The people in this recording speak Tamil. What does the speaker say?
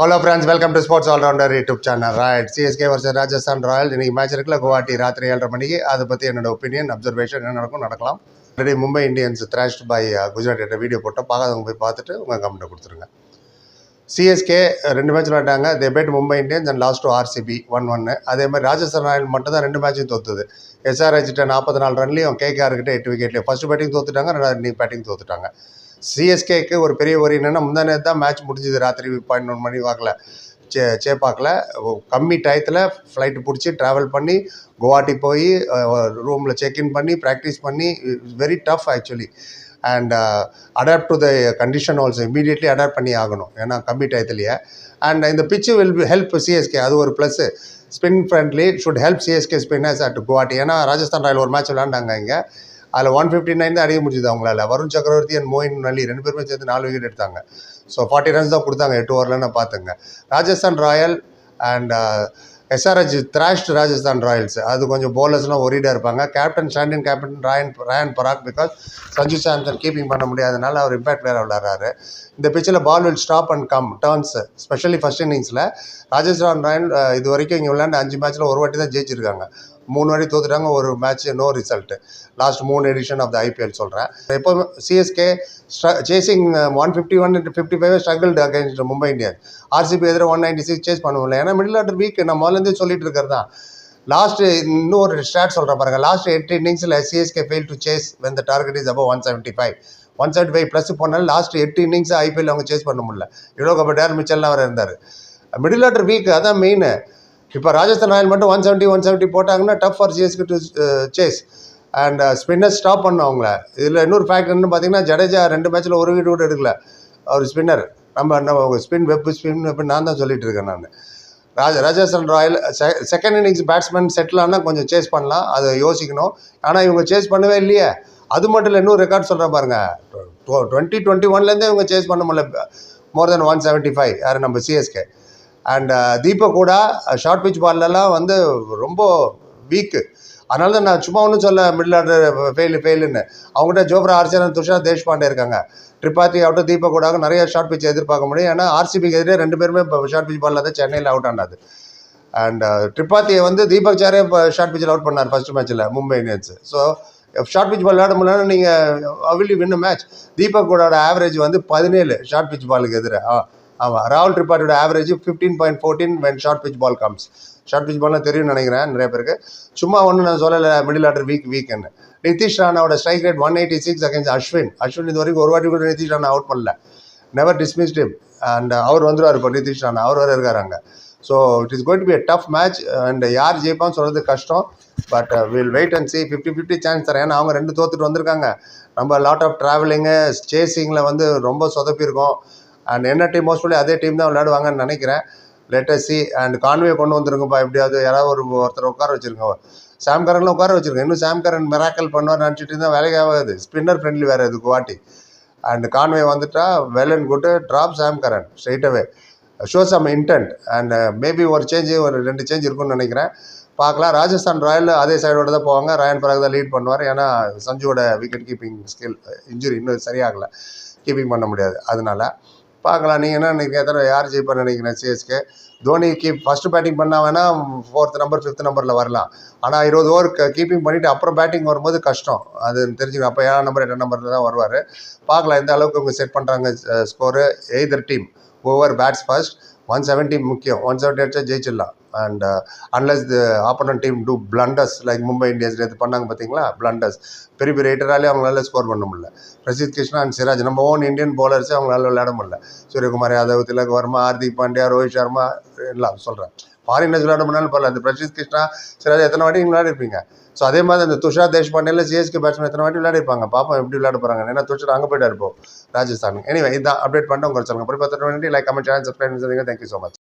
Hello friends welcome to sports allrounder YouTube channel ராய்ட் CSK versus Rajasthan Royal இன்னைக்கு மேட்ச் இருக்குல்ல குவாஹாட்டி ராத்திரி ஏழரை மணிக்கு. அதை பற்றி என்னோட ஒப்பீனியன் அப்சர்வேஷன் என்ன நடக்கும் நடக்கலாம். Already Mumbai Indians thrashed by Gujarat என்ற வீடியோ போட்டோம். பார்க்காதவங்க போய் பார்த்துட்டு உங்கள் கமெண்ட்டை கொடுத்துருங்க. சிஎஸ்கே ரெண்டு மேட்ச் விளையாண்டாங்க. They beat Mumbai Indians and lost to RCB one ஒன்று அதே மாதிரி ராஜஸ்தான் ராயல் மட்டும் தான் ரெண்டு மேட்சும் தோத்துது. எஸ்ஆர்ஹெச்கிட்ட நாற்பத்தி நாலு ரன்லையும் கேகேஆர்கிட்ட எட்டு விக்கெட்லையும் ஃபஸ்ட்டு பேட்டிங் தோத்துட்டாங்க ரெண்டாவது பேட்டிங் தோத்துட்டாங்க. சிஎஸ்கேக்கு ஒரு பெரிய ஒரு என்னென்னா முந்தானே தான் மேட்ச் முடிஞ்சுது. ராத்திரி பாயிண்ட் மணி வாக்கில். சே சேப்பாக்கில். கம்மி டயத்தில் ஃப்ளைட்டு பிடிச்சி ட்ராவல் பண்ணி குவாஹாட்டி போய் ரூமில் செக்இன் பண்ணி ப்ராக்டிஸ் பண்ணி very tough actually and adapt to the condition also immediately adapt பண்ணி ஆகணும். ஏன்னா கம்மி டயத்துலேயே அண்ட் இந்த பிச்சு வில் ஹெல்ப் சிஎஸ்கே அது ஒரு plus spin friendly should help CSK spinners at Guwahati ஏன்னா ராஜஸ்தான் ராயல் ஒரு மேட்ச் விளாண்டாங்க இங்கே. அதில் ஒன் ஃபிஃப்டி நைன் தான் அடிக்க முடிஞ்சது அவங்களால. வருண் சக்கரவர்த்தி அண்ட் மோயின் அலி ரெண்டு பேருமே சேர்த்து நாலு விக்கெட் எடுத்தாங்க. ஸோ ஃபார்ட்டி ரன்ஸ் தான் கொடுத்தாங்க. எட்டு ஓவரில் பார்த்துங்க. Rajasthan royal and SRH thrashed Rajasthan royals. அது கொஞ்சம் பவுலர்ஸ்லாம் ஒரீடாக இருப்பாங்க. Captain stand in captain Riyan Riyan Parag because Sanju Samson keeping பண்ண முடியாதனால அவர் இம்பாக்ட் வேறு விளாட்றாரு இந்த பிச்சில் ball will stop and come turns specially first இன்னிங்ஸில் ராஜஸ்தான் ராயல் uh, இது வரைக்கும் இங்கே விளையாண்டு அஞ்சு மேட்ச்சில் ஒரு வாட்டி தான் ஜெயிச்சிருக்காங்க. மூணு வாட்டி தோத்துட்டாங்க ஒரு மேட்ச் நோ ரிசல்ட் லாஸ்ட் மூணு எடிஷன் ஆஃப் த ஐபிஎல் சொல்கிறேன் எப்போ CSK chasing one fifty one fifty five struggled against Mumbai Indians RCB எதிராக ஒன் நைன்டி சிக்ஸ் சேஸ் பண்ண முடியல ஏன்னா மிடில் ஆர்டர் வீக் நான் முதலேருந்தே சொல்லிட்டு இருக்கிறது தான். லாஸ்ட் இன்னொரு ஸ்டாட் சொல்கிறேன் பாருங்க. லாஸ்ட் எட்டு இன்னிங்ஸில் CSK fail to chase when the target is above one seventy five one seventy five plus போனாலும் லாஸ்ட் எட்டு இன்னிங்ஸ் ஐபிஎல் அவங்க சேஸ் பண்ண முடியல. இவ்வளோ டேர் மிச்சல்லாம் அவர் இருந்தார். மிடில் ஆர்டர் வீக் அதான் மெயின் இப்போ ராஜஸ்தான் ராயல் மட்டும் ஒன் செவன்ட்டி ஒன் செவன்ட்டி போட்டாங்கன்னா tough for CSK to chase and spinner stop பண்ண அவங்கள. இதில் இன்னொரு ஃபேக்ட் பார்த்தீங்கன்னா ஜடேஜா ரெண்டு மேட்ச்சில் ஒரு வீடு கூட எடுக்கல. அவர் ஸ்பின்னர் நம்ம நம்ம ஸ்பின் வெப் ஸ்பின் வெப் நான் தான் சொல்லிட்டு இருக்கேன் நான். Raja Rajasthan royal second innings batsman settle ஆனால் கொஞ்சம் சேஸ் பண்ணலாம். அதை யோசிக்கணும். ஆனால் இவங்க சேஸ் பண்ணவே இல்லையே. அது மட்டும் இல்லை இன்னொரு ரெக்கார்ட் சொல்கிறேன் பாருங்கள் டுவெண்ட்டி டுவெண்ட்டி ஒன்லேருந்தே இவங்க சேஸ் பண்ண முடியல. More then one seventy five யார்? நம்ம சிஎஸ்கே அண்ட் தீபக் uh, கூட ஷார்ட் பிச் பால்லலாம் வந்து ரொம்ப வீக்கு அதனால தான் நான் சும்மா ஒன்றும் சொல்ல மிடில் ஆர்டர் ஃபெயிலு ஃபெயிலுன்னு அவங்ககிட்ட ஜோப்ரா ஆர்ச்சரன் துஷார் தேஷ்பாண்டே இருக்காங்க. ட்ரிப்பாத்தி அவுட்டும் தீபக் கூட நிறைய ஷார்ட் பிச் எதிர்பார்க்க முடியும். ஏன்னா ஆர்சிபிக்கு எதிரே ரெண்டு பேருமே இப்போ ஷார்ட் பிச் பாலில் தான் சென்னையில் அவுட் ஆனாது அண்ட் ட்ரிப்பாத்தியை uh, வந்து தீபக் சாரே இப்போ ஷார்ட் பிச்சில் அவுட் பண்ணார் ஃபர்ஸ்ட் மேட்ச்சில் Mumbai Indians. So short pitch ball விளையாட முடியலன்னா நீங்கள் அவில் வின் மேட்ச் தீபக் கூடோட ஆவரேஜ் வந்து பதினேழு ஷார்ட் பிச் பாலுக்கு எதிராக ஆமாம் ராகுல் திரிபாட்டியோட average fifteen point fourteen when short pitch ball comes short pitch பால்னா தெரியும்னு நினைக்கிறேன் நிறைய பேருக்கு. சும்மா ஒன்று நான் சொல்லலை மிடில் ஆர்டர் வீக் வீக்னு Nitish ராணாவோட strike rate one eighty six against Ashwin. Ashwin இது வரைக்கும் ஒரு வாட்டி கூட நிதிஷ் ராணா அவுட் பண்ணல. Never dismissed him. அண்ட் அவர் வந்துருவார் இப்போ நிதிஷ் ராணா. அவர் வேறு இருக்கார் அங்கே. So it is going to be a tough match and யார் ஜெயிப்பான்னு சொல்கிறது கஷ்டம். But will wait and see fifty fifty chance தரேன். ஏன்னா அவங்க ரெண்டு தோத்துட்டு வந்திருக்காங்க. நம்ம லாட் ஆஃப் ட்ராவலிங்கு சேசிங்கில் வந்து ரொம்ப சொதப்பியிருக்கோம். அண்ட் என்ன டீம் மோஸ்ட்லி அதே டீம் தான் விளையாடுவாங்கன்னு நினைக்கிறேன். லேட்டஸ்டி அண்ட் கான்வே கொண்டு வந்துருங்கப்பா. எப்படியாவது யாராவது ஒரு ஒருத்தர் உட்கார வச்சுருங்க. சாம் கரன்லாம் உட்கார வச்சுருக்கேன் இன்னும் சாம் கரன் மெராக்கல் பண்ணுவார் நினச்சிட்டு இருந்தால் வேலைக்கு ஆகாது. ஸ்பின்னர் ஃப்ரெண்ட்லி வேறு இது குவாட்டி அண்ட் கான்வே வந்துட்டா well and good drop Sam Curran straight away show some intent and maybe ஒரு சேஞ்சு ஒரு ரெண்டு சேஞ்ச் இருக்கும்னு நினைக்கிறேன். பார்க்கலாம். ராஜஸ்தான் ராயல் அதே சைடோட தான் போவாங்க. ராயன் பராக் தான் லீட் பண்ணுவார். ஏன்னா சஞ்சுவோட விக்கெட் கீப்பிங் ஸ்கில் இன்ஜுரி இன்னும் சரியாகலை. கீப்பிங் பண்ண முடியாது. அதனால பார்க்கலாம். நீங்கள் என்ன நினைக்கிற எத்தனை யார் ஜெயிப்பார் நினைக்கிறேன் CSK. Dhoni keep first batting பண்ணால் வேணால் ஃபோர்த் நம்பர் ஃபிஃப்த் நம்பரில் வரலாம். ஆனால் இருபது ஓவர் கீப்பிங் பண்ணிவிட்டு அப்புறம் பேட்டிங் வரும்போது கஷ்டம். அது தெரிஞ்சுக்கணும். அப்போ ஏழாம் நம்பர் எட்டாம் நம்பரில் தான் வருவார். பார்க்கலாம் எந்த அளவுக்கு இவங்க செட் பண்ணுறாங்க score either team over bats first one seventy முக்கியம். ஒன் செவன்ட்டி அடிச்சா ஜெயிச்சிடலாம். And unless the opponent team do blunders like Mumbai Indians நேற்று பண்ணாங்க பார்த்தீங்களா பிளண்டர்ஸ் பெரிய பெரிய ரைட்டராலே அவங்களால ஸ்கோர் பண்ண முடியல. பிரசித் கிருஷ்ணா அண்ட் சிராஜ் நம்ம ஓன் இந்தியன் பவுலர்ஸே அவங்களால விளையாட முடியல. சூரியகுமார் யாதவ் திலக் வர்மா ஹார்திக் பாண்டியா ரோஹித் சர்மா எல்லாம் சொல்கிறேன் ஃபாரினர்ஸ் விளையாட முடியாலும் பரவாயில்ல. அந்த பிரசித் கிருஷ்ணா சில எத்தனை வாட்டி விளையாடிருப்பீங்க? ஸோ அதே மாதிரி அந்த துஷார் தேஷ்பாண்டேல சிஎஸ்கே பேட்ஸ்மேன் எத்தனை வாட்டி விளையாடிருப்பாங்க? பாப்பா எப்படி விளையாட போகிறாங்க ஏன்னா துஷார் அங்கே போயிட்டு இருப்போம் ராஜஸ்தான். எனிவே இதான் அப்டேட் பண்ணிட்டு உங்களுக்கு சொல்லுங்கள் அப்புறம் பார்த்துட்டு like comment channel subscribe thank you so much